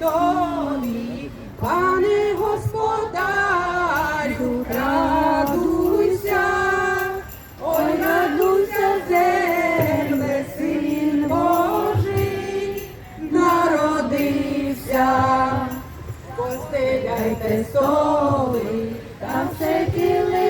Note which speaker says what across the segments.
Speaker 1: тобі, пане господарю, радуйся, ой, радуйся, земле, син Божий, народився. Постеляйте столи, та все килимами,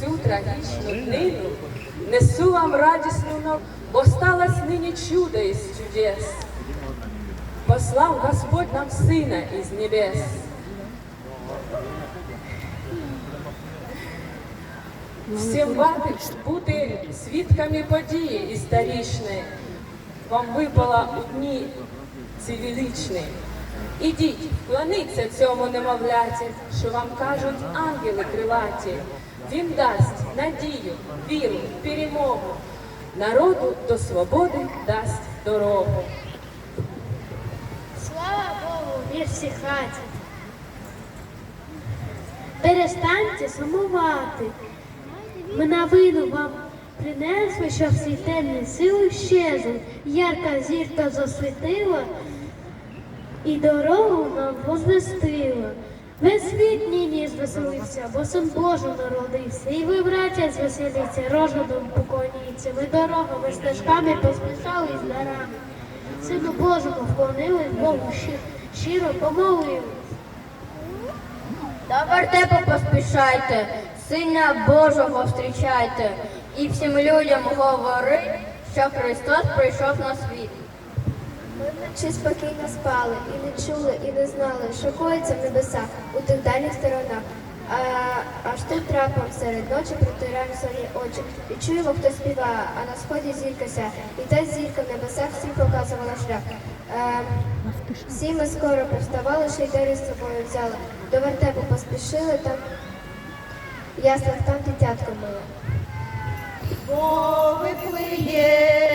Speaker 2: цю трагічну днину, несу вам радісну новину, бо сталось нині чудо із чудес. Послав Господь нам Сина із небес. Всім варто бути свідками події історичної. Вам випало у дні ці. Ідіть, вклоніться цьому немовляті, що вам кажуть ангели крилаті. Він дасть надію, віру, перемогу. Народу до свободи дасть дорогу.
Speaker 3: Слава Богу, мир всій хаті. Перестаньте сумувати. Ми новину вам принесли, що всі темні сили щезли. Ярка зірка засвітила і дорогу нам возвестила. Весь світ нині звеселився, бо син Божий народився. І ви, браття, звеселіться, рожодом поклоніться. Ми дорогами, стежками поспішали з дарами. Сину Божому вклонились, Богу щи- щиро помолились.
Speaker 4: До вертепу поспішайте, Сина Божого зустрічайте, і всім людям говори, що Христос прийшов на світ.
Speaker 5: Ми вночі спокійно спали і не чули, і не знали, що коїться в небесах у тих дальніх сторонах. А аж тут раптом серед ночі протираємо свої очі і чуємо, хто співає, а на сході зірка ся, і та зірка в небесах всім показувала шлях. Е, всі ми скоро повставали, ще й дари з собою взяли. До вертепу поспішили там. Ясно, там дитятко миле.
Speaker 1: Бо нині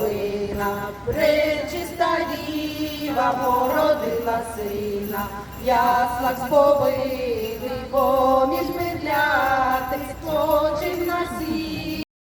Speaker 1: новина, пречиста діва породила сина, яслах сповили, поміж медлятих спочив на сіл.